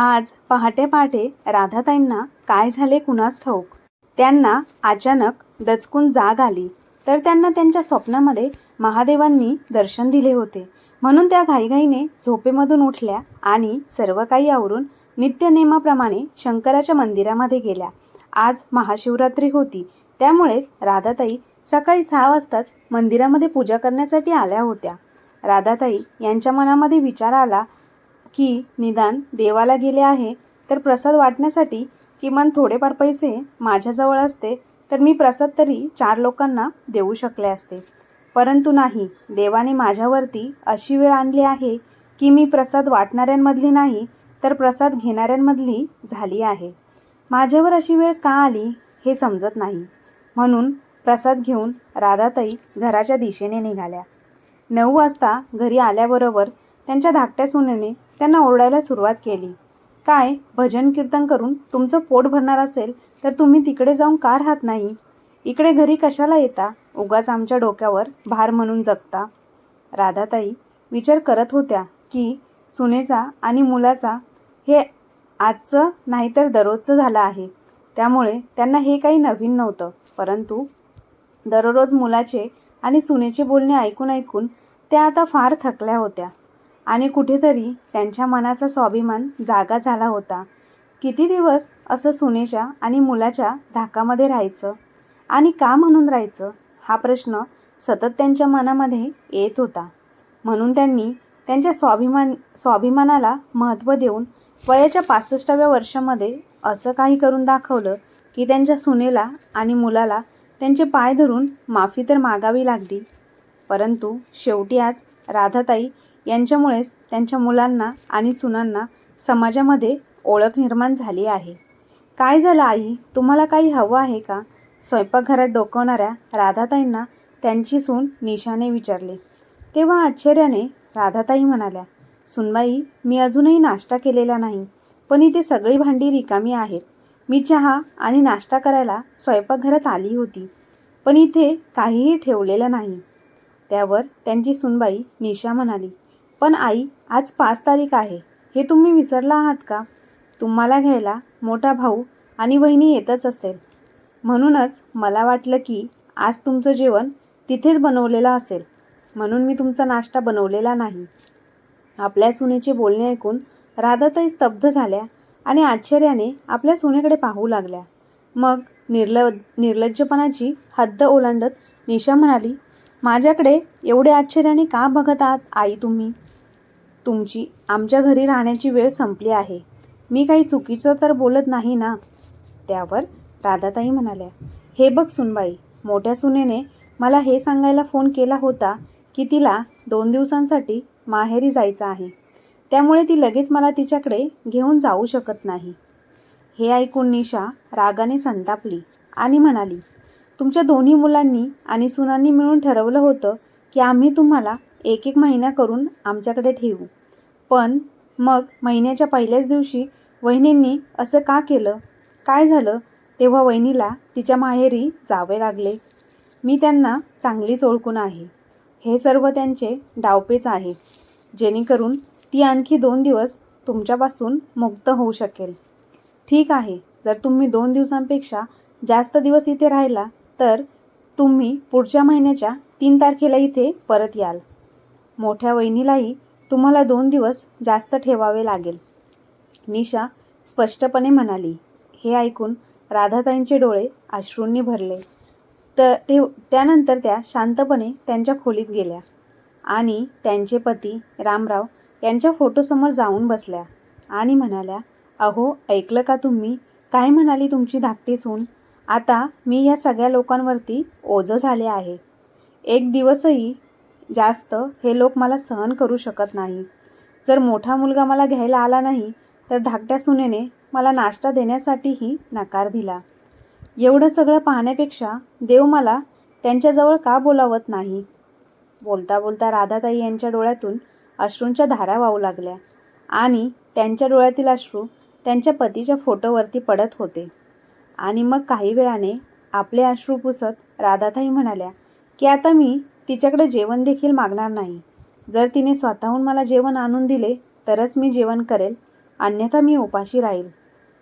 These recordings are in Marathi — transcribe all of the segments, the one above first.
आज पहाटे पहाटे राधाताईंना काय झाले कुणास ठाऊक? त्यांना अचानक दचकून जाग आली. तर त्यांना त्यांच्या स्वप्नामध्ये महादेवांनी दर्शन दिले होते. म्हणून त्या घाईघाईने झोपेमधून उठल्या आणि सर्व काही आवरून नित्यनेमाप्रमाणे शंकराच्या मंदिरामध्ये गेल्या. आज महाशिवरात्री होती. त्यामुळेच राधाताई सकाळी सहा वाजताच मंदिरामध्ये पूजा करण्यासाठी आल्या होत्या. राधाताई यांच्या मनामध्ये विचार आला की निदान देवाला गेले आहे तर प्रसाद वाटण्यासाठी किमान थोडेफार पैसे माझ्याजवळ असते तर मी प्रसाद तरी चार लोकांना देऊ शकले असते. परंतु नाही देवाने माझ्यावरती अशी वेळ आणली आहे की मी प्रसाद वाटणाऱ्यांमधली नाही तर प्रसाद घेणाऱ्यांमधली झाली आहे. माझ्यावर अशी वेळ का आली हे समजत नाही. म्हणून प्रसाद घेऊन राधाताई घराच्या दिशेने निघाल्या. नऊ वाजता घरी आल्याबरोबर त्यांच्या धाकट्या सुनेने त्यांना ओरडायला सुरुवात केली. काय भजन कीर्तन करून तुमचं पोट भरणार असेल तर तुम्ही तिकडे जाऊन का राहत नाही? इकडे घरी कशाला येता? उगाच आमच्या डोक्यावर भार म्हणून जगता. राधाताई विचार करत होत्या की सुनेचा आणि मुलाचा हे आजचं नाहीतर दररोजचं झालं आहे. त्यामुळे त्यांना हे काही नवीन नव्हतं. परंतु दररोज मुलाचे आणि सुनेचे बोलणे ऐकून ऐकून त्या आता फार थकल्या होत्या. आणि कुठेतरी त्यांच्या मनाचा स्वाभिमान जागा झाला होता. किती दिवस असं सुनेच्या आणि मुलाच्या धाकामध्ये राहायचं? आणि का म्हणून राहायचं? हा प्रश्न सतत त्यांच्या मनामध्ये येत होता. म्हणून त्यांनी त्यांच्या स्वाभिमान स्वाभिमानाला महत्त्व देऊन वयाच्या पासष्टाव्या वर्षामध्ये असं काही करून दाखवलं की त्यांच्या सुनेला आणि मुलाला त्यांचे पाय धरून माफी तर मागावी लागली. परंतु शेवटी आज राधाताई यांच्यामुळेच त्यांच्या मुलांना आणि सुनांना समाजामध्ये ओळख निर्माण झाली आहे. काय झालं आई? तुम्हाला काही हवं आहे का? स्वयंपाकघरात डोकवणाऱ्या राधाताईंना त्यांची सून निशाने विचारले. तेव्हा आश्चर्याने राधाताई म्हणाल्या सुनबाई मी अजूनही नाश्ता केलेला नाही पण इथे सगळी भांडी रिकामी आहेत. मी चहा आणि नाश्ता करायला स्वयंपाकघरात आली होती पण इथे काहीही ठेवलेलं नाही. त्यावर त्यांची सुनबाई निशा म्हणाली पण आई आज पाच तारीख आहे. हे तुम्ही विसरला आहात का? तुम्हाला घ्यायला मोठा भाऊ आणि बहिणी येतच असेल. म्हणूनच मला वाटलं की आज तुमचं जेवण तिथेच बनवलेलं असेल. म्हणून मी तुमचा नाश्ता बनवलेला नाही. आपल्या सुनेचे बोलणे ऐकून राधाताई स्तब्ध झाल्या आणि आश्चर्याने आपल्या सुनेकडे पाहू लागल्या. मग निर्ल निर्लज्जपणाची हद्द ओलांडत निशा म्हणाली माझ्याकडे एवढे आश्चर्याने का बघत आहात आई तुम्ही? तुमची आमच्या घरी राहण्याची वेळ संपली आहे. मी काही चुकीचं तर बोलत नाही ना? त्यावर राधाताई म्हणाल्या. हे बघ सुनबाई मोठ्या सुनेने मला हे सांगायला फोन केला होता की तिला दोन दिवसांसाठी माहेरी जायचं आहे. त्यामुळे ती लगेच मला तिच्याकडे घेऊन जाऊ शकत नाही. हे ऐकून निशा रागाने संतापली आणि म्हणाली तुमच्या दोन्ही मुलांनी आणि सुनांनी मिळून ठरवलं होतं की आम्ही तुम्हाला एक एक महिना करून आमच्याकडे ठेवू. पण मग महिन्याच्या पहिल्याच दिवशी वहिनींनी असं का केलं? काय झालं? तेव्हा वहिनीला तिच्या माहेरी जावे लागले. मी त्यांना चांगलीच ओळखून आहे. हे सर्व त्यांचे डावपेच आहे. जेणेकरून ती आणखी दोन दिवस तुमच्यापासून मुक्त होऊ शकेल. ठीक आहे. जर तुम्ही दोन दिवसांपेक्षा जास्त दिवस इथे राहिला तर तुम्ही पुढच्या महिन्याच्या तीन तारखेला इथे परत याल. मोठ्या वहिनीलाही तुम्हाला दोन दिवस जास्त ठेवावे लागेल. निशा स्पष्टपणे म्हणाली. हे ऐकून राधाताईंचे डोळे अश्रूंनी भरले. तर ते त्यानंतर त्या शांतपणे त्यांच्या खोलीत गेल्या आणि त्यांचे पती रामराव यांच्या फोटोसमोर जाऊन बसल्या आणि म्हणाल्या अहो ऐकलं का तुम्ही? काय म्हणाली तुमची धाकटी सून? आता मी या सगळ्या लोकांवरती ओझं झाले आहे. एक दिवसही जास्त हे लोक मला सहन करू शकत नाही. जर मोठा मुलगा मला घ्यायला आला नाही तर धाकट्या सुनेने मला नाश्ता देण्यासाठीही नकार दिला. एवढं सगळं पाहण्यापेक्षा देव मला त्यांच्याजवळ का बोलावत नाही? बोलता बोलता राधाताई यांच्या डोळ्यातून अश्रूंच्या धारा वाहू लागल्या आणि त्यांच्या डोळ्यातील अश्रू त्यांच्या पतीच्या फोटोवरती पडत होते. आणि मग काही वेळाने आपले अश्रू पुसत राधाताई म्हणाल्या की आता मी तिच्याकडे जेवण देखील मागणार नाही. जर तिने स्वतःहून मला जेवण आणून दिले तरच मी जेवण करेल. अन्यथा मी उपाशी राहील.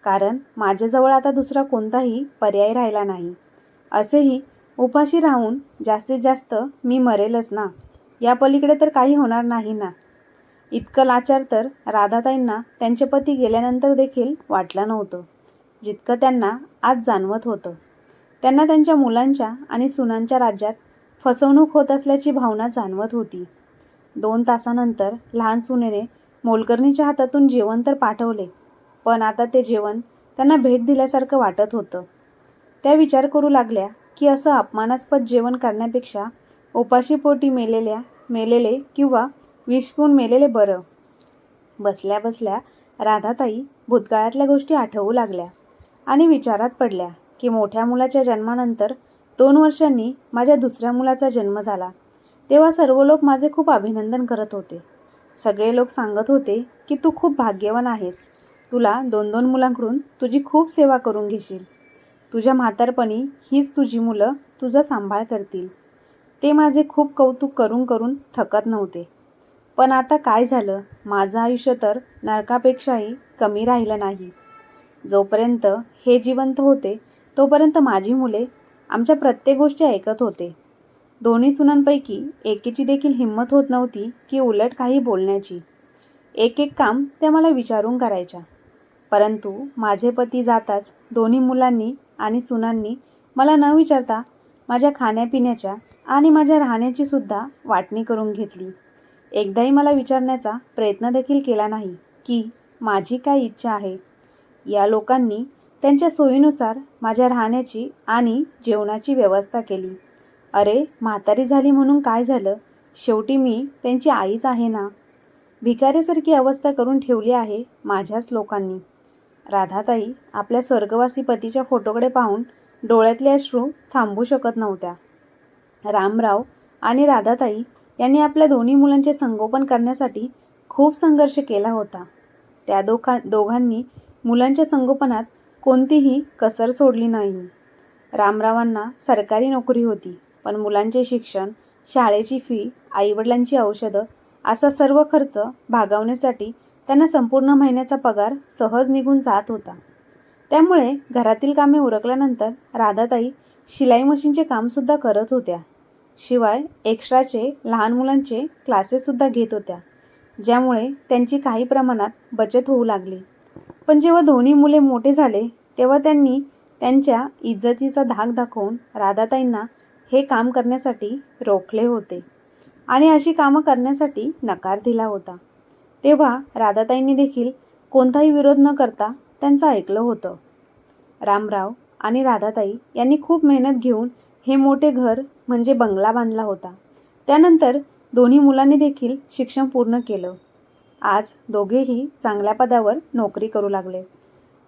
कारण माझ्याजवळ आता दुसरा कोणताही पर्याय राहिला नाही. असेही उपाशी राहून जास्तीत जास्त मी मरेलच ना. या पलीकडे तर काही होणार नाही ना. इतकं लाचार तर राधाताईंना त्यांचे पती गेल्यानंतर देखील वाटलं नव्हतं. जितकं त्यांना आज जाणवत होतं. त्यांना त्यांच्या मुलांच्या आणि सुनांच्या राज्यात फसवणूक होत असल्याची भावना जाणवत होती. दोन तासानंतर लहान सुनेने मोलकर्णीच्या हातातून जेवण तर पाठवले पण आता ते जेवण त्यांना भेट दिल्यासारखं वाटत होतं. त्या विचार करू लागल्या की असं अपमानास्पद जेवण करण्यापेक्षा उपाशीपोटी मेलेल्या मेलेले किंवा विषपून मेलेले बरं. बसल्या बसल्या राधाताई भूतकाळातल्या गोष्टी आठवू लागल्या. आणि विचारात पडल्या की मोठ्या मुलाच्या जन्मानंतर दोन वर्षांनी माझ्या दुसऱ्या मुलाचा जन्म झाला. तेव्हा सर्व लोक माझे खूप अभिनंदन करत होते. सगळे लोक सांगत होते की तू खूप भाग्यवान आहेस. तुला दोन दोन मुलांकडून तुझी खूप सेवा करून घेशील. तुझ्या म्हातारपणी हीच तुझी मुलं तुझा सांभाळ करतील. ते माझे खूप कौतुक करून करून थकत नव्हते. पण आता काय झालं? माझं आयुष्य तर नरकापेक्षाही कमी राहिलं नाही. जोपर्यंत हे जिवंत होते तोपर्यंत माझी मुले आमच्या प्रत्येक गोष्टी ऐकत होते. दोन्ही सुनांपैकी एकेची देखील हिंमत होत नव्हती की उलट काही बोलण्याची. एक एक काम त्या मला विचारून करायच्या. परंतु माझे पती जाताच दोन्ही मुलांनी आणि सुनांनी मला न विचारता माझ्या खाण्यापिण्याच्या आणि माझ्या राहण्याची सुद्धा वाटणी करून घेतली. एकदाही मला विचारण्याचा प्रयत्न देखील केला नाही की माझी काय इच्छा आहे. या लोकांनी त्यांच्या सोयीनुसार माझ्या राहण्याची आणि जेवणाची व्यवस्था केली. अरे म्हातारी झाली म्हणून काय झालं? शेवटी मी त्यांची आईच आहे ना? भिकाऱ्यासारखी अवस्था करून ठेवली आहे माझ्याच लोकांनी. राधाताई आपल्या स्वर्गवासी पतीच्या फोटोकडे पाहून डोळ्यातले अश्रू थांबू शकत नव्हत्या. रामराव आणि राधाताई यांनी आपल्या दोन्ही मुलांचे संगोपन करण्यासाठी खूप संघर्ष केला होता. त्या दोघा दोघांनी मुलांच्या संगोपनात कोणतीही कसर सोडली नाही. रामरावांना सरकारी नोकरी होती पण मुलांचे शिक्षण शाळेची फी आईवडिलांची औषधं असा सर्व खर्च भागवण्यासाठी त्यांना संपूर्ण महिन्याचा पगार सहज निघून जात होता. त्यामुळे घरातील कामे उरकल्यानंतर राधाताई शिलाई मशीनचे कामसुद्धा करत होत्या. शिवाय एक्स्ट्राचे लहान मुलांचे क्लासेससुद्धा घेत होत्या ज्यामुळे त्यांची काही प्रमाणात बचत होऊ लागली. पण जेव्हा दोन्ही मुले मोठे झाले तेव्हा त्यांनी त्यांच्या इज्जतीचा धाक दाखवून राधाताईंना हे काम करण्यासाठी रोखले होते. आणि अशी कामं करण्यासाठी नकार दिला होता. तेव्हा राधाताईंनी देखील कोणताही विरोध न करता त्यांचं ऐकलं होतं. रामराव आणि राधाताई यांनी खूप मेहनत घेऊन हे मोठे घर म्हणजे बंगला बांधला होता. त्यानंतर दोन्ही मुलांनी देखील शिक्षण पूर्ण केलं. आज दोघेही चांगल्या पदावर नोकरी करू लागले.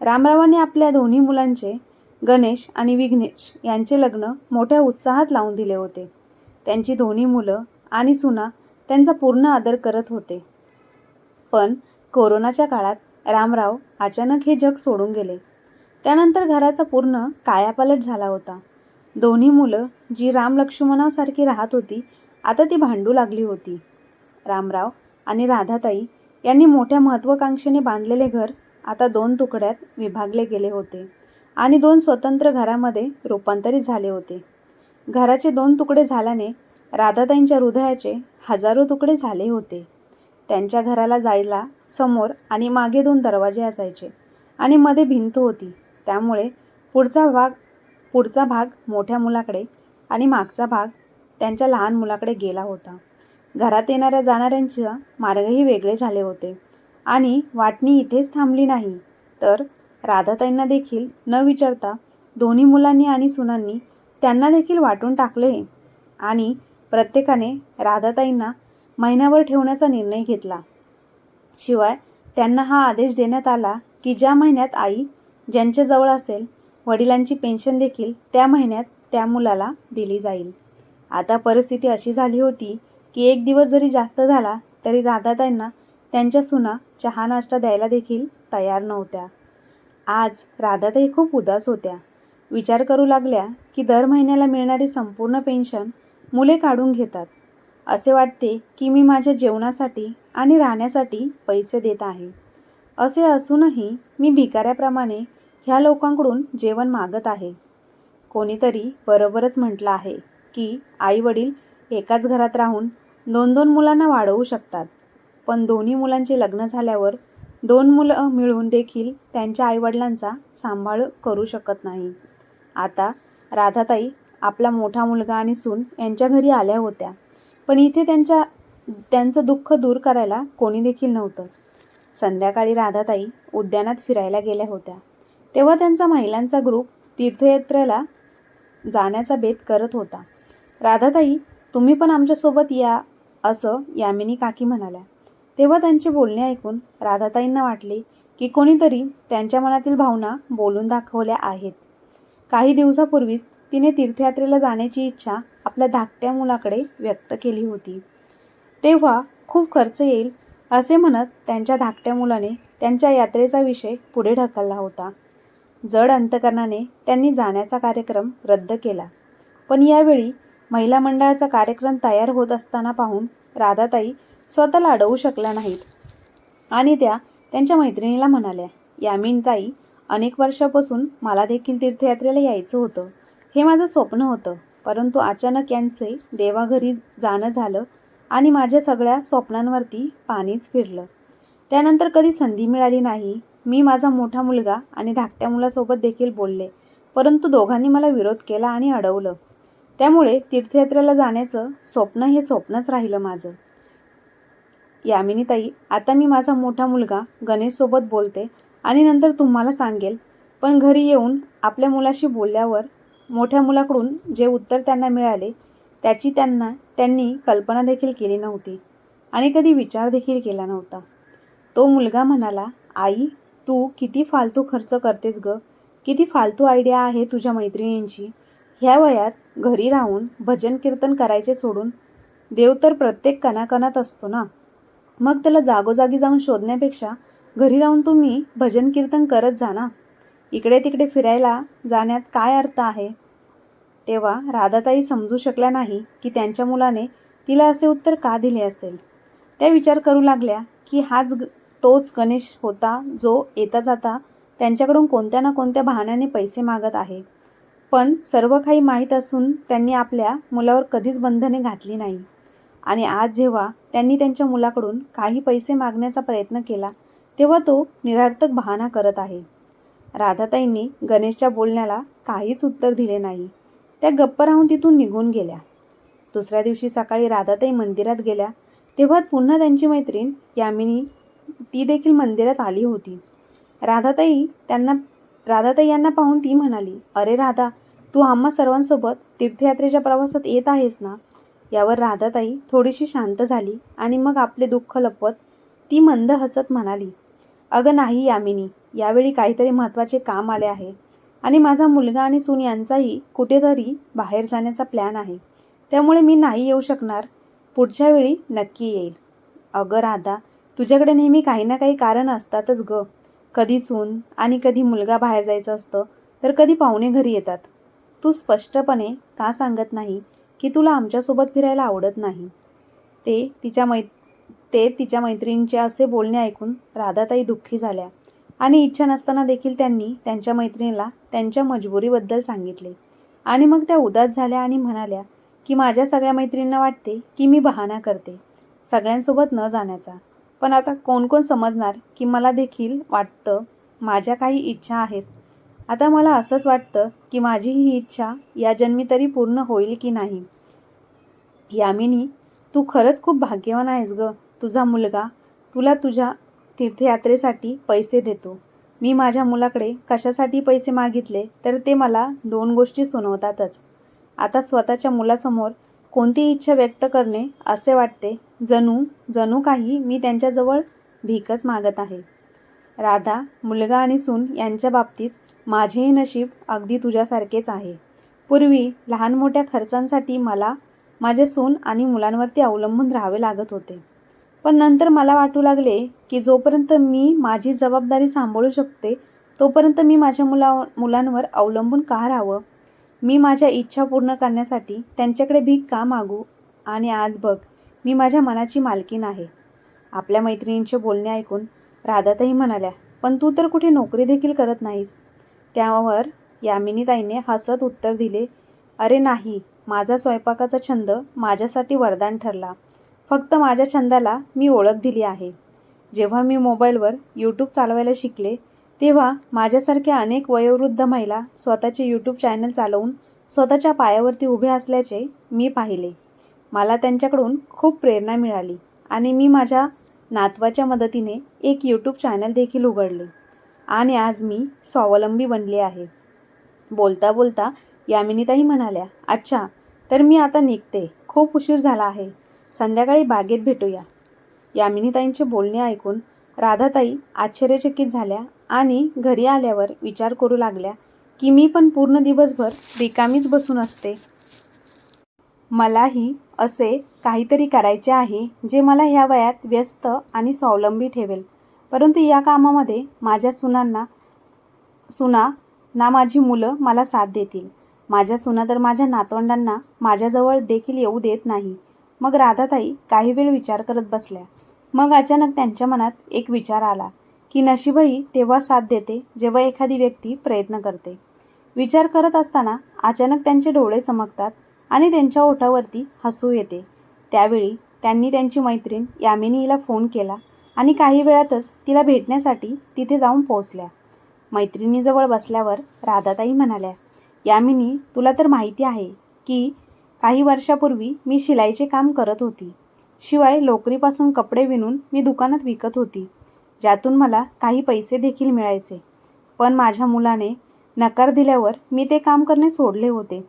रामरावाने आपल्या दोन्ही मुलांचे गणेश आणि विघ्नेश यांचे लग्न मोठ्या उत्साहात लावून दिले होते. त्यांची दोन्ही मुलं आणि सुना त्यांचा पूर्ण आदर करत होते. पण कोरोनाच्या काळात रामराव अचानक हे जग सोडून गेले. त्यानंतर घराचा पूर्ण कायापालट झाला होता. दोन्ही मुलं जी राम लक्ष्मणासारखी राहत होती आता ती भांडू लागली होती. रामराव आणि राधाताई यांनी मोठ्या महत्त्वाकांक्षेने बांधलेले घर आता दोन तुकड्यात विभागले गेले होते आणि दोन स्वतंत्र घरामध्ये रूपांतरित झाले होते. घराचे दोन तुकडे झाल्याने राधाताईंच्या हृदयाचे हजारो तुकडे झाले होते. त्यांच्या घराला जायला समोर आणि मागे दोन दरवाजे असायचे आणि मध्ये भिंत होती. त्यामुळे पुढचा भाग पुढचा भाग मोठ्या मुलाकडे आणि मागचा भाग त्यांच्या लहान मुलाकडे गेला होता. घरात येणाऱ्या जाणाऱ्यांचा मार्गही वेगळे झाले होते. आणि वाटणी इथेच थांबली नाही. तर राधाताईंना देखील न विचारता दोन्ही मुलांनी आणि सुनांनी त्यांना देखील वाटून टाकले. आणि प्रत्येकाने राधाताईंना महिन्यावर ठेवण्याचा निर्णय घेतला. शिवाय त्यांना हा आदेश देण्यात आला की ज्या महिन्यात आई ज्यांच्याजवळ असेल वडिलांची पेन्शन देखील त्या महिन्यात त्या मुलाला दिली जाईल. आता परिस्थिती अशी झाली होती की एक दिवस जरी जास्त झाला तरी राधाताईंना त्यांच्या सुना चहा नाश्ता द्यायला देखील तयार नव्हत्या. आज राधाताई खूप उदास होत्या. विचार करू लागल्या की दर महिन्याला मिळणारी संपूर्ण पेन्शन मुले काढून घेतात. असे वाटते की मी माझ्या जेवणासाठी आणि राहण्यासाठी पैसे देत आहे. असे असूनही मी भिकाऱ्याप्रमाणे ह्या लोकांकडून जेवण मागत आहे. कोणीतरी बरोबरच म्हटलं आहे की आई वडील एकाच घरात राहून दोन दोन मुलांना वाढवू शकतात. पण दोन्ही मुलांचे लग्न झाल्यावर दोन मुलं मिळून देखील त्यांच्या आईवडिलांचा सांभाळ करू शकत नाही. आता राधाताई आपला मोठा मुलगा आणि सून यांच्या घरी आल्या होत्या. पण इथे त्यांच्या त्यांचं दुःख दूर करायला कोणी देखील नव्हतं. संध्याकाळी राधाताई उद्यानात फिरायला गेल्या होत्या. तेव्हा त्यांचा महिलांचा ग्रुप तीर्थयात्रेला जाण्याचा बेत करत होता. राधाताई तुम्ही पण आमच्यासोबत या असं यामिनी काकी म्हणाल्या. तेव्हा त्यांचे बोलणे ऐकून राधाताईंना वाटले की कोणीतरी त्यांच्या मनातील भावना बोलून दाखवल्या आहेत. काही दिवसापूर्वीच तिने तीर्थयात्रेला जाण्याची इच्छा आपल्या धाकट्या मुलाकडे व्यक्त केली होती. तेव्हा खूप खर्च येईल असे म्हणत त्यांच्या धाकट्या मुलाने त्यांच्या यात्रेचा विषय पुढे ढकलला होता. जड अंतकरणाने त्यांनी जाण्याचा कार्यक्रम रद्द केला. पण यावेळी महिला मंडळाचा कार्यक्रम तयार होत असताना पाहून राधाताई स्वतःला अडवू शकल्या नाहीत. आणि त्या त्यांच्या मैत्रिणीला म्हणाल्या यामिनताई अनेक वर्षापासून मला देखील तीर्थयात्रेला यायचं होतं. हे माझं स्वप्न होतं. परंतु अचानक यांचे देवाघरी जाणं झालं आणि माझ्या सगळ्या स्वप्नांवरती पाणीच फिरलं. त्यानंतर कधी संधी मिळाली नाही. मी माझा मोठा मुलगा आणि धाकट्या मुलासोबत देखील बोलले. परंतु दोघांनी मला विरोध केला आणि अडवलं. त्यामुळे तीर्थयात्रेला जाण्याचं स्वप्न हे स्वप्नच राहिलं माझं. यामिनीताई आता मी माझा मोठा मुलगा गणेशसोबत बोलते आणि नंतर तुम्हाला सांगेल. पण घरी येऊन आपल्या मुलाशी बोलल्यावर मोठ्या मुलाकडून जे उत्तर त्यांना मिळाले त्याची त्यांना त्यांनी कल्पना देखील केली नव्हती आणि कधी विचार देखील केला नव्हता. तो मुलगा म्हणाला आई तू किती फालतू खर्च करतेस ग? किती फालतू आयडिया आहे तुझ्या मैत्रिणींची. ह्या वयात घरी राहून भजन कीर्तन करायचे सोडून देव तर प्रत्येक कणाकणात असतो ना? मग त्याला जागोजागी जाऊन शोधण्यापेक्षा घरी राहून तुम्ही भजन कीर्तन करत जा ना? इकडे तिकडे फिरायला जाण्यात काय अर्थ आहे? तेव्हा राधाताई समजू शकल्या नाही की त्यांच्या मुलाने तिला असे उत्तर का दिले असेल? त्या विचार करू लागल्या की हाच ग तोच गणेश होता जो येता जाता त्यांच्याकडून कोणत्या ना कोणत्या बहाण्याने पैसे मागत आहे. पण सर्व काही माहीत असून त्यांनी आपल्या मुलावर कधीच बंधने घातली नाही. आणि आज जेव्हा त्यांनी त्यांच्या मुलाकडून काही पैसे मागण्याचा प्रयत्न केला तेव्हा तो निरार्थक बहाणा करत आहे. राधाताईंनी गणेशच्या बोलण्याला काहीच उत्तर दिले नाही. त्या गप्प राहून तिथून निघून गेल्या. दुसऱ्या दिवशी सकाळी राधाताई मंदिरात गेल्या तेव्हा पुन्हा त्यांची मैत्रीण यामिनी ती देखील मंदिरात आली होती. राधाताई त्यांना राधाताई यांना पाहून ती म्हणाली अरे राधा तू आम्हा सर्वांसोबत तीर्थयात्रेच्या प्रवासात येत आहेस ना? यावर राधाताई थोडीशी शांत झाली आणि मग आपले दुःख लपवत ती मंद हसत म्हणाली अगं नाही यामिनी यावेळी काहीतरी महत्त्वाचे काम आले आहे आणि माझा मुलगा आणि सून यांचाही कुठेतरी बाहेर जाण्याचा प्लॅन आहे. त्यामुळे मी नाही येऊ शकणार. पुढच्या वेळी नक्की येईल. अगं राधा तुझ्याकडे नेहमी काही ना काही कारण असतातच ग. कधी सून आणि कधी मुलगा बाहेर जायचं असतं तर कधी पाहुणे घरी येतात. तू स्पष्टपणे का सांगत नाही की तुला आमच्यासोबत फिरायला आवडत नाही? ते तिच्या मै ते तिच्या मैत्रिणींचे असे बोलणे ऐकून राधाताई दुःखी झाल्या आणि इच्छा नसताना देखील त्यांनी त्यांच्या मैत्रिणीला त्यांच्या मजबुरीबद्दल सांगितले. आणि मग त्या उदास झाल्या आणि म्हणाल्या की माझ्या सगळ्या मैत्रिणींना वाटते की मी बहाणा करते. सगळ्यांसोबत न जाण्याचा. पण आता कोण कोण समजणार की मला देखील वाटतं माझ्या काही इच्छा आहेत. आता मला असंच वाटतं की माझी ही इच्छा या जन्मी तरी पूर्ण होईल की नाही. यामिनी तू खरंच खूप भाग्यवान आहेस ग. तुझा मुलगा तुला तुझ्या तीर्थयात्रेसाठी पैसे देतो. मी माझ्या मुलाकडे कशासाठी पैसे मागितले तर ते मला दोन गोष्टी सुनवतातच. आता स्वतःच्या मुलासमोर कोणती इच्छा व्यक्त करणे असे वाटते जणू जणू काही मी त्यांच्याजवळ भीकच मागत आहे. राधा मुलगा आणि सून यांच्या बाबतीत माझेही नशीब अगदी तुझ्यासारखेच आहे. पूर्वी लहान मोठ्या खर्चांसाठी मला माझे सून आणि मुलांवरती अवलंबून राहावे लागत होते. पण नंतर मला वाटू लागले की जोपर्यंत मी माझी जबाबदारी सांभाळू शकते तोपर्यंत मी माझ्या मुला मुलांवर अवलंबून का राहावं? मी माझ्या इच्छा पूर्ण करण्यासाठी त्यांच्याकडे भीक का मागू? आणि आज बघ मी माझ्या मनाची मालकीन आहे. आपल्या मैत्रिणींचे बोलणे ऐकून राधाताई म्हणाल्या पण तू तर कुठे नोकरी देखील करत नाहीस. त्यावर यामिनीताईने हसत उत्तर दिले अरे नाही माझा स्वयंपाकाचा छंद माझ्यासाठी वरदान ठरला. फक्त माझ्या छंदाला मी ओळख दिली आहे. जेव्हा मी मोबाईलवर यूट्यूब चालवायला शिकले तेव्हा माझ्यासारख्या अनेक वयोवृद्ध महिला स्वतःचे यूट्यूब चॅनल चालवून स्वतःच्या पायावरती उभे असल्याचे मी पाहिले. मला त्यांच्याकडून खूप प्रेरणा मिळाली आणि मी माझ्या नातवाच्या मदतीने एक यूट्यूब चॅनल देखील उघडले आणि आज मी स्वावलंबी बनले आहे. बोलता बोलता यामिनीताई म्हणाल्या अच्छा तर मी आता निघते. खूप उशीर झाला आहे. संध्याकाळी बागेत भेटूया. यामिनीताईंचे बोलणे ऐकून राधाताई आश्चर्यचकित झाल्या आणि घरी आल्यावर विचार करू लागल्या की मी पण पूर्ण दिवसभर रिकामीच बसून असते. मलाही असे काहीतरी करायचे आहे जे मला ह्या वयात व्यस्त आणि स्वावलंबी ठेवेल. परंतु या कामामध्ये माझ्या सुनांना सुना ना माझी मुलं मला साथ देतील. माझ्या सुना तर माझ्या नातवंडांना माझ्याजवळ देखील येऊ देत नाही. मग राधाताई काही वेळ विचार करत बसल्या. मग अचानक त्यांच्या मनात एक विचार आला की नशीबही तेव्हा साथ देते जेव्हा एखादी व्यक्ती प्रयत्न करते. विचार करत असताना अचानक त्यांचे डोळे चमकतात आणि त्यांच्या ओठावरती हसू येते. त्यावेळी त्यांनी त्यांची मैत्रीण यामिनीला फोन केला आणि काही वेळातच तिला भेटण्यासाठी तिथे जाऊन पोहोचल्या. मैत्रिणीजवळ बसल्यावर राधाताई म्हणाल्या यामिनी तुला तर माहिती आहे की काही वर्षापूर्वी मी शिलाईचे काम करत होती. शिवाय लोकरीपासून कपडे विणून मी दुकानात विकत होती. ज्यातून मला काही पैसे देखील मिळायचे. पण माझ्या मुलाने नकार दिल्यावर मी ते काम करणे सोडले होते.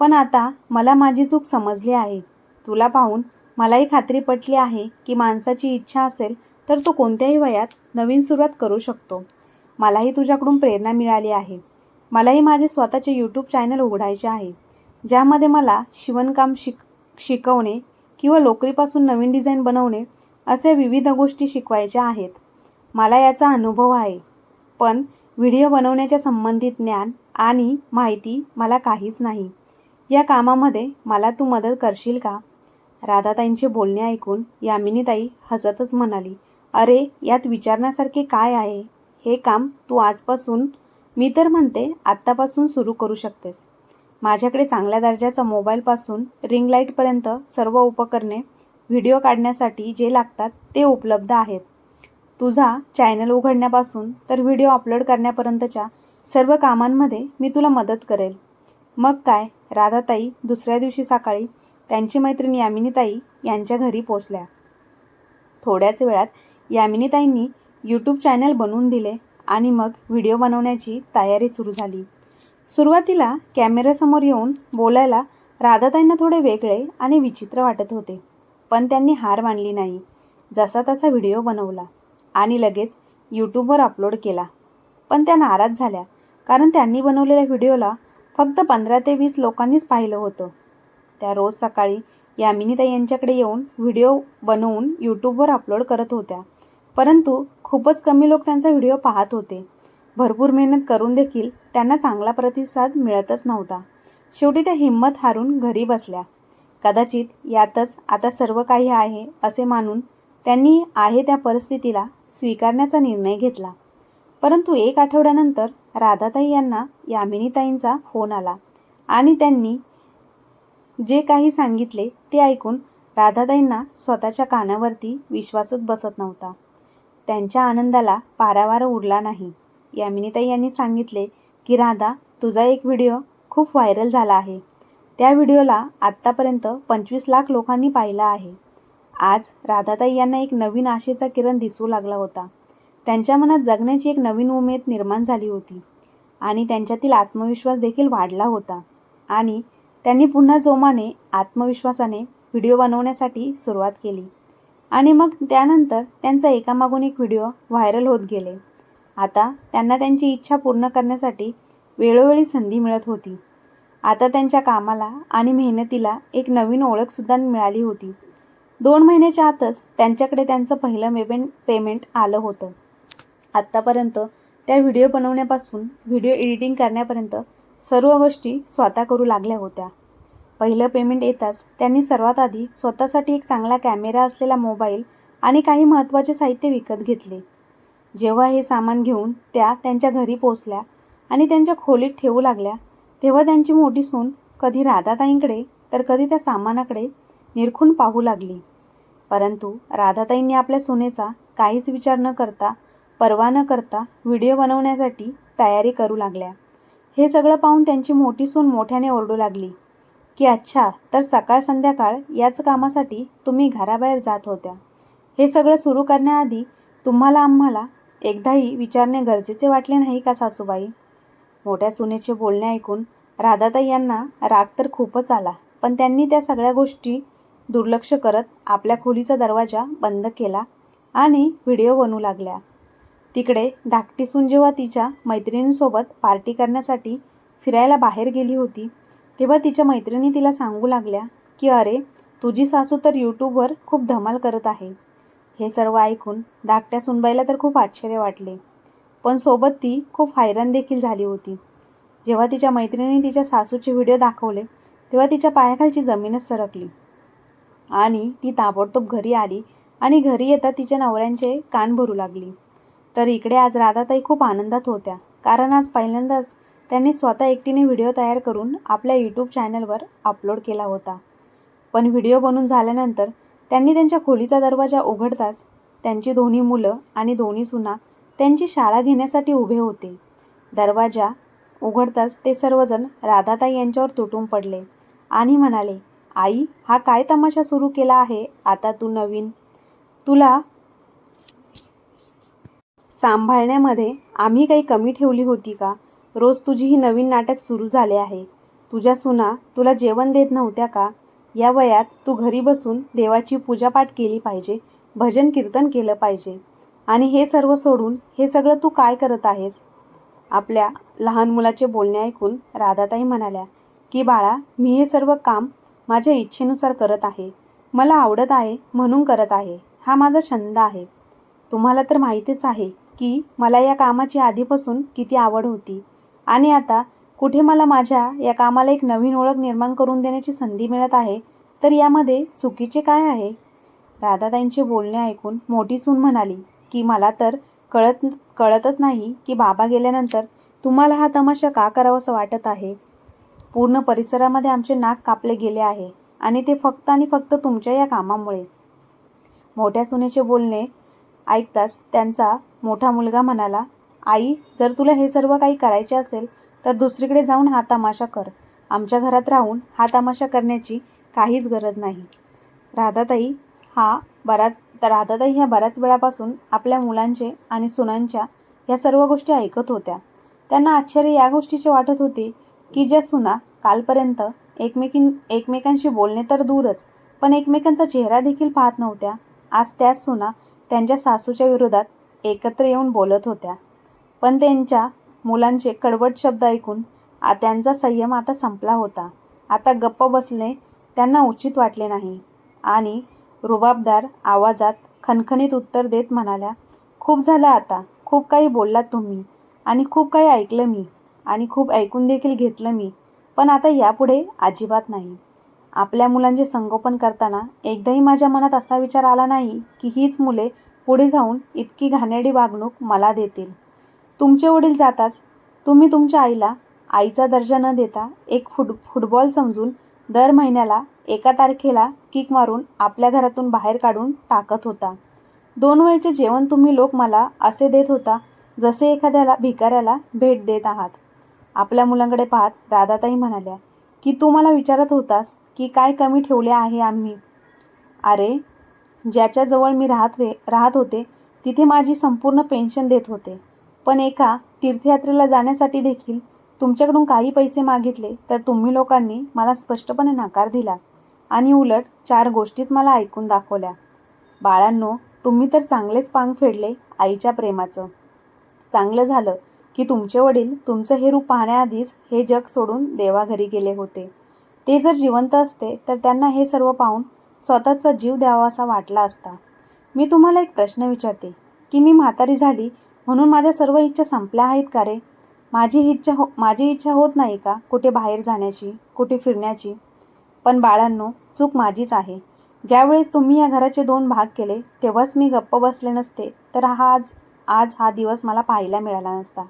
पण आता मला माझी चूक समजली आहे. तुला पाहून मलाही खात्री पटली आहे की माणसाची इच्छा असेल तर तो कोणत्याही वयात नवीन सुरुवात करू शकतो. मलाही तुझ्याकडून प्रेरणा मिळाली आहे. मलाही माझे स्वतःचे यूट्यूब चॅनल उघडायचे आहे. ज्यामध्ये मला शिवणकाम शिक शिकवणे किंवा लोकरीपासून नवीन डिझाईन बनवणे असे विविध गोष्टी शिकवायच्या आहेत. मला याचा अनुभव आहे. पण व्हिडिओ बनवण्याच्या संबंधित ज्ञान आणि माहिती मला काहीच नाही. या कामामध्ये मला तू मदत करशील का? राधाताईंचे बोलणे ऐकून यामिनीताई हसतच म्हणाली अरे यात विचारण्यासारखे काय आहे? हे काम तू आजपासून मी तर म्हणते आत्तापासून सुरू करू शकतेस. माझ्याकडे चांगल्या दर्जाचा मोबाईलपासून रिंग लाईटपर्यंत सर्व उपकरणे व्हिडिओ काढण्यासाठी जे लागतात ते उपलब्ध आहेत. तुझा चॅनल उघडण्यापासून तर व्हिडिओ अपलोड करण्यापर्यंतच्या सर्व कामांमध्ये मी तुला मदत करेल. मग काय? राधाताई दुसऱ्या दिवशी सकाळी त्यांची मैत्रीण यामिनीताई यांच्या घरी पोचल्या थोड्याच वेळात यामिनीताईंनी यूट्यूब चॅनल बनवून दिले आणि मग व्हिडिओ बनवण्याची तयारी सुरू झाली. सुरुवातीला कॅमेऱ्यासमोर येऊन बोलायला राधाताईंना थोडे वेगळे आणि विचित्र वाटत होते. पण त्यांनी हार मानली नाही. जसा तसा व्हिडिओ बनवला आणि लगेच यूट्यूबवर अपलोड केला. पण त्या नाराज झाल्या कारण त्यांनी बनवलेल्या व्हिडिओला फक्त पंधरा ते वीस लोकांनीच पाहिलं होतं. त्या रोज सकाळी यामिनीताई यांच्याकडे येऊन व्हिडिओ बनवून यूट्यूबवर अपलोड करत होत्या. परंतु खूपच कमी लोक त्यांचा व्हिडिओ पाहत होते. भरपूर मेहनत करून देखील त्यांना चांगला प्रतिसाद मिळतच नव्हता. शेवटी त्या हिंमत हारून घरी बसल्या. कदाचित यातच आता सर्व काही आहे असे मानून त्यांनी आहे त्या परिस्थितीला स्वीकारण्याचा निर्णय घेतला. परंतु एक आठवड्यानंतर राधाताई यांना यामिनीताईंचा फोन आला आणि त्यांनी जे काही सांगितले ते ऐकून राधाताईंना स्वतःच्या कानावरती विश्वासच बसत नव्हता. त्यांच्या आनंदाला पारावार उरला नाही. यामिनीताई यांनी सांगितले की राधा तुझा एक व्हिडिओ खूप व्हायरल झाला आहे. त्या व्हिडिओला आत्तापर्यंत पंचवीस लाख लोकांनी पाहिला आहे. आज राधाताई यांना एक नवीन आशेचा किरण दिसू लागला होता. त्यांच्या मनात जगण्याची एक नवीन उमेद निर्माण झाली होती आणि त्यांच्यातील आत्मविश्वास देखील वाढला होता आणि त्यांनी पुन्हा जोमाने आत्मविश्वासाने व्हिडिओ बनवण्यासाठी सुरुवात केली आणि मग त्यानंतर त्यांचा एकामागून एक व्हिडिओ व्हायरल होत गेले. आता त्यांना त्यांची इच्छा पूर्ण करण्यासाठी वेळोवेळी संधी मिळत होती. आता त्यांच्या कामाला आणि मेहनतीला एक नवीन ओळखसुद्धा मिळाली होती. दोन महिन्याच्या आतच त्यांच्याकडे त्यांचं पहिलं मेमेंट पेमेंट आलं होतं. आत्तापर्यंत त्या व्हिडिओ बनवण्यापासून व्हिडिओ एडिटिंग करण्यापर्यंत सर्व गोष्टी स्वतः करू लागल्या होत्या. पहिलं पेमेंट येताच त्यांनी सर्वात आधी स्वतःसाठी एक चांगला कॅमेरा असलेला मोबाईल आणि काही महत्त्वाचे साहित्य विकत घेतले. जेव्हा हे सामान घेऊन त्या त्यांच्या घरी पोचल्या आणि त्यांच्या खोलीत ठेवू लागल्या तेव्हा त्यांची मोठी सून कधी राधाताईंकडे तर कधी त्या सामानाकडे निरखून पाहू लागली. परंतु राधाताईंनी आपल्या सुनेचा काहीच विचार न करता पर्वा न करता व्हिडिओ बनवण्यासाठी तयारी करू लागल्या. हे सगळं पाहून त्यांची मोठी सून मोठ्याने ओरडू लागली की अच्छा तर सकाळ संध्याकाळ याच कामासाठी तुम्ही घराबाहेर जात होत्या. हे सगळं सुरू करण्याआधी तुम्हाला आम्हाला एकदाही विचारणे गरजेचे वाटले नाही का सासूबाई? मोठ्या सुनेचे बोलणे ऐकून राधाताई यांना राग तर खूपच आला पण त्यांनी त्या सगळ्या गोष्टी दुर्लक्ष करत आपल्या खोलीचा दरवाजा बंद केला आणि व्हिडिओ बनवू लागल्या. तिकडे धाकटी सून जेव्हा तिच्या मैत्रिणींसोबत पार्टी करण्यासाठी फिरायला बाहेर गेली होती तेव्हा तिच्या मैत्रिणी तिला सांगू लागल्या की अरे तुझी सासू तर यूट्यूबवर खूप धमाल करत आहे. हे सर्व ऐकून धाकट्या सुनबाईला तर खूप आश्चर्य वाटले. पण सोबत ती खूप हैराण देखील झाली होती. जेव्हा तिच्या मैत्रिणी तिच्या सासूचे व्हिडिओ दाखवले तेव्हा तिच्या पायाखालची जमीनच सरकली. आणि ती ताबडतोब घरी आली आणि घरी येता तिच्या नवऱ्यांचे कान भरू लागली. तर इकडे आज राधाताई खूप आनंदात होत्या कारण आज पहिल्यांदाच त्यांनी स्वतः एकटीने व्हिडिओ तयार करून आपल्या यूट्यूब चॅनलवर अपलोड केला होता. पण व्हिडिओ बनून झाल्यानंतर त्यांनी त्यांच्या खोलीचा दरवाजा उघडताच त्यांची दोन्ही मुलं आणि दोन्ही सुना त्यांची शाळा घेण्यासाठी उभे होते. दरवाजा उघडताच ते सर्वजण राधाताई यांच्यावर तुटून पडले आणि म्हणाले आई हा काय तमाशा सुरू केला आहे? आता तू नवीन. तुला सांभाळण्यामध्ये आम्ही काही कमी ठेवली होती का? रोज तुझी ही नवीन नाटक सुरू झाले आहे. तुझ्या सुना तुला जेवण देत नव्हत्या का? या वयात तू घरी बसून देवाची पूजापाठ केली पाहिजे भजन कीर्तन केलं पाहिजे. आणि हे सर्व सोडून हे सगळं तू काय करत आहेस? आपल्या लहान मुलाचे बोलणे ऐकून राधाताई म्हणाल्या की बाळा मी हे सर्व काम माझ्या इच्छेनुसार करत आहे. मला आवडत आहे म्हणून करत आहे. हा माझा छंद आहे. तुम्हाला तर माहितीच आहे की मला या कामाची आधीपासून किती आवड होती. आणि आता कुठे मला माझ्या या कामाला एक नवीन ओळख निर्माण करून देण्याची संधी मिळत आहे तर यामध्ये चुकीचे काय आहे? राधाताईंचे बोलणे ऐकून मोठी सून म्हणाली की मला तर कळत कळतच नाही की बाबा गेल्यानंतर तुम्हाला हा तमाशा का करावासा वाटत आहे? पूर्ण परिसरामध्ये आमचे नाक कापले गेले आहे आणि ते फक्त आणि फक्त तुमच्या या कामामुळे. मोठ्या सुनेचे बोलणे ऐकताच त्यांचा मोठा मुलगा म्हणाला आई जर तुला हे सर्व काही करायचे असेल तर दुसरीकडे जाऊन हा तमाशा कर. आमच्या घरात राहून हा तमाशा करण्याची काहीच गरज नाही. राधाताई हा बराच तर राधाताई ह्या बऱ्याच वेळापासून आपल्या मुलांचे आणि सुनांच्या ह्या सर्व गोष्टी ऐकत होत्या. त्यांना आश्चर्य या गोष्टीचे वाटत होते की ज्या सुना कालपर्यंत एकमेकीं एकमेकांशी बोलणे तर दूरच पण एकमेकांचा चेहरा देखील पाहत नव्हत्या. आज त्याच सुना त्यांच्या सासूच्या विरोधात एकत्र येऊन बोलत होत्या. पण त्यांच्या मुलांचे कडवट शब्द ऐकून आ त्यांचा संयम आता संपला होता. आता गप्प बसणे त्यांना उचित वाटले नाही. आणि रुबाबदार आवाजात खणखणीत उत्तर देत म्हणाल्या खूप झालं आता. खूप काही बोललात तुम्ही. आणि खूप काही ऐकलं मी. आणि खूप ऐकून देखील घेतलं मी. पण आता यापुढे अजिबात नाही. आपल्या मुलांचे संगोपन करताना एकदाही माझ्या मनात असा विचार आला नाही की हीच मुले पुढे जाऊन इतकी घाणेरडी वागणूक मला देतील. तुमचे वडील जाताच. तुम्ही तुमच्या आईला आईचा दर्जा न देता एक फुट फुटबॉल समजून दर महिन्याला एका तारखेला किक मारून आपल्या घरातून बाहेर काढून टाकत होता. दोन वेळचे जेवण तुम्ही लोक मला असे देत होता जसे एखाद्याला भिकाऱ्याला भेट देत आहात. आपल्या मुलांकडे पाहत राधाताई म्हणाल्या की तू मला विचारत होतास की काय कमी ठेवले आहे आम्ही? अरे ज्याच्याजवळ मी राहत राहत होते तिथे माझी संपूर्ण पेन्शन देत होते. पण एका तीर्थयात्रेला जाण्यासाठी देखील तुमच्याकडून काही पैसे मागितले तर तुम्ही लोकांनी मला स्पष्टपणे नकार दिला आणि उलट चार गोष्टीच मला ऐकून दाखवल्या. बाळांनो तुम्ही तर चांगलेच पांग फेडले आईच्या प्रेमाचं. चांगलं झालं की तुमचे वडील तुमचं हे रूप पाहण्याआधीच हे जग सोडून देवाघरी गेले होते. ते जर जिवंत असते तर त्यांना हे सर्व पाहून स्वतःचा जीव द्यावा असा वाटला असता. मी तुम्हाला एक प्रश्न विचारते की मी म्हातारी झाली म्हणून माझ्या सर्व इच्छा संपल्या आहेत का रे? माझी इच्छा हो माझी इच्छा होत नाही का कुठे बाहेर जाण्याची कुठे फिरण्याची? पण बाळांनो चूक माझीच आहे. ज्यावेळेस तुम्ही या घराचे दोन भाग केले तेव्हाच मी गप्प बसले नसते. तर हा आज आज हा दिवस मला पाहायला मिळाला नसता.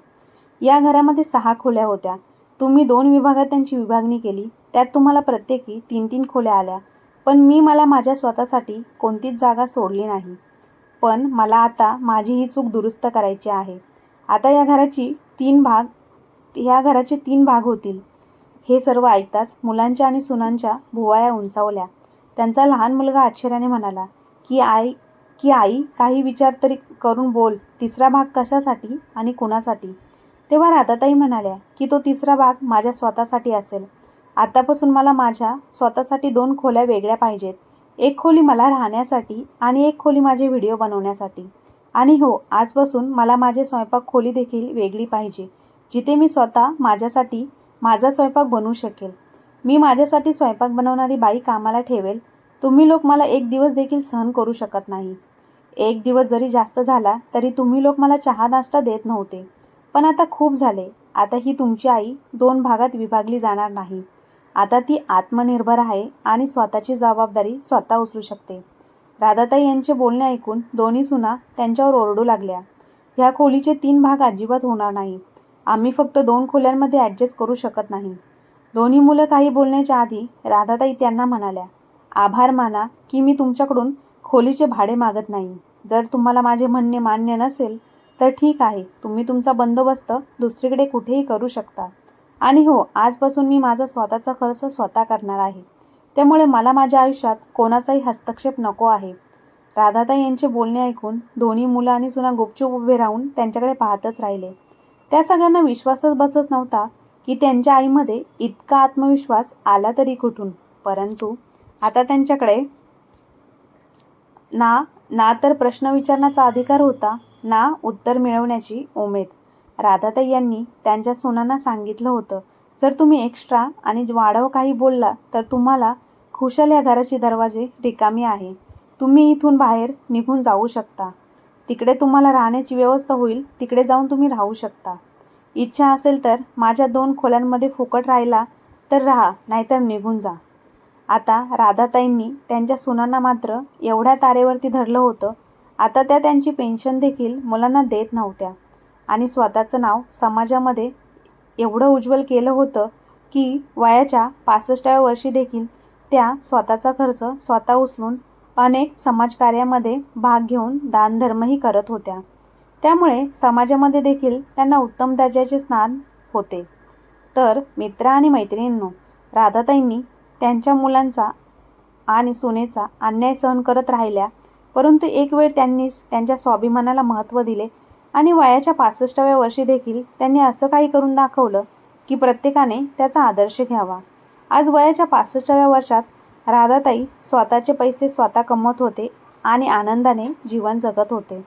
या घरामध्ये सहा खोल्या होत्या. तुम्ही दोन विभागात त्यांची विभागणी केली. त्यात तुम्हाला प्रत्येकी तीन तीन खोल्या आल्या. पण मी मला माझ्या स्वतःसाठी कोणतीच जागा सोडली नाही. पण मला आता माझी ही चूक दुरुस्त करायची आहे. आता या घराची तीन भाग या घराचे तीन भाग होतील. हे सर्व ऐकताच मुलांच्या आणि सुनांच्या भुवाया उंचावल्या. त्यांचा लहान मुलगा आश्चर्याने म्हणाला की आई की आई काही विचार तरी करून बोल. तिसरा भाग कशासाठी आणि कुणासाठी? तेव्हा राधाताई म्हणाल्या की तो तिसरा भाग माझ्या स्वतःसाठी असेल. आतापासून मला माझ्या स्वतःसाठी दोन खोल्या वेगळ्या पाहिजेत. एक खोली मला राहण्यासाठी आणि एक खोली माझे व्हिडिओ बनवण्यासाठी. आणि हो आजपासून मला माझे स्वयंपाक खोली देखील वेगळी पाहिजे जिथे मी स्वतः माझ्यासाठी माझा स्वयंपाक बनवू शकेल. मी माझ्यासाठी स्वयंपाक बनवणारी बाई कामाला ठेवेल. तुम्ही लोक मला एक दिवस देखील सहन करू शकत नाही. एक दिवस जरी जास्त झाला तरी तुम्ही लोक मला चहा नाश्ता देत नव्हते. पण आता खूप झाले. आता ही तुमची आई दोन भागात विभागली जाणार नाही. आता ती आत्मनिर्भर आहे आणि स्वतःची जबाबदारी स्वतः उचलू शकते. राधाताई यांचे बोलणे ऐकून दोन्ही सुना त्यांच्यावर ओरडू लागल्या. ह्या खोलीचे तीन भाग अजिबात होणार नाही. आम्ही फक्त दोन खोल्यांमध्ये ॲडजस्ट करू शकत नाही. दोन्ही मुलं काही बोलण्याच्या आधी राधाताई त्यांना म्हणाल्या आभार माना की मी तुमच्याकडून खोलीचे भाडे मागत नाही. जर तुम्हाला माझे म्हणणे मान्य नसेल तर ठीक आहे. तुम्ही तुमचा बंदोबस्त दुसरीकडे कुठेही करू शकता. आणि हो आजपासून मी माझा स्वतःचा खर्च स्वतः करणार आहे. त्यामुळे मला माझ्या आयुष्यात कोणाचाही हस्तक्षेप नको आहे. राधाताई यांचे बोलणे ऐकून दोन्ही मुलं आणि सुना गुपचूप उभे राहून त्यांच्याकडे पाहतच राहिले. त्या सगळ्यांना विश्वासच बसत नव्हता की त्यांच्या आईमध्ये इतका आत्मविश्वास आला तरी कुठून. परंतु आता त्यांच्याकडे ना ना तर प्रश्न विचारण्याचा अधिकार होता ना उत्तर मिळवण्याची उमेद. राधाताई यांनी त्यांच्या सुनांना सांगितलं होतं जर तुम्ही एक्स्ट्रा आणि वाढव काही बोलला तर तुम्हाला खुशाल या घराचे दरवाजे रिकामी आहे. तुम्ही इथून बाहेर निघून जाऊ शकता. तिकडे तुम्हाला राहण्याची व्यवस्था होईल तिकडे जाऊन तुम्ही राहू शकता. इच्छा असेल तर माझ्या दोन खोल्यांमध्ये फुकट राहिला तर राहा नाहीतर निघून जा. आता राधाताईंनी त्यांच्या सुनांना मात्र एवढ्या तारेवरती धरलं होतं. आता त्या त्यांची पेन्शन देखील मुलांना देत नव्हत्या. आणि स्वतःचं नाव समाजामध्ये एवढं उज्ज्वल केलं होतं की वयाच्या पासष्टाव्या वर्षी देखील त्या स्वतःचा खर्च स्वतः उचलून अनेक समाजकार्यामध्ये भाग घेऊन दानधर्मही करत होत्या. त्यामुळे समाजामध्ये देखील त्यांना उत्तम दर्जाचे स्नान होते. तर मित्र आणि मैत्रिणींनो राधाताईंनी त्यांच्या मुलांचा आणि सुनेचा अन्याय सहन करत राहिल्या परंतु एक वेळ त्यांनीच त्यांच्या स्वाभिमानाला महत्त्व दिले आणि वयाच्या पासष्टाव्या वर्षी देखील त्यांनी असं काही करून दाखवलं की प्रत्येकाने त्याचा आदर्श घ्यावा. आज वयाच्या पासष्टाव्या वर्षात राधाताई स्वतःचे पैसे स्वतः कमवत होते आणि आनंदाने जीवन जगत होते.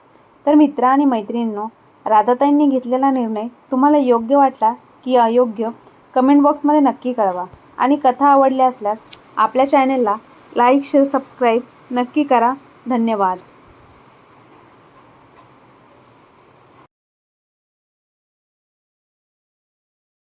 तर मित्र आणि मैत्रिणींनो राधाताईंनी घेतलेला निर्णय तुम्हाला योग्य वाटला की अयोग्य कमेंट बॉक्समध्ये नक्की कळवा. आणि कथा आवडल्या असल्यास आपल्या चॅनेलला लाईक शेअर सबस्क्राईब नक्की करा. धन्यवाद.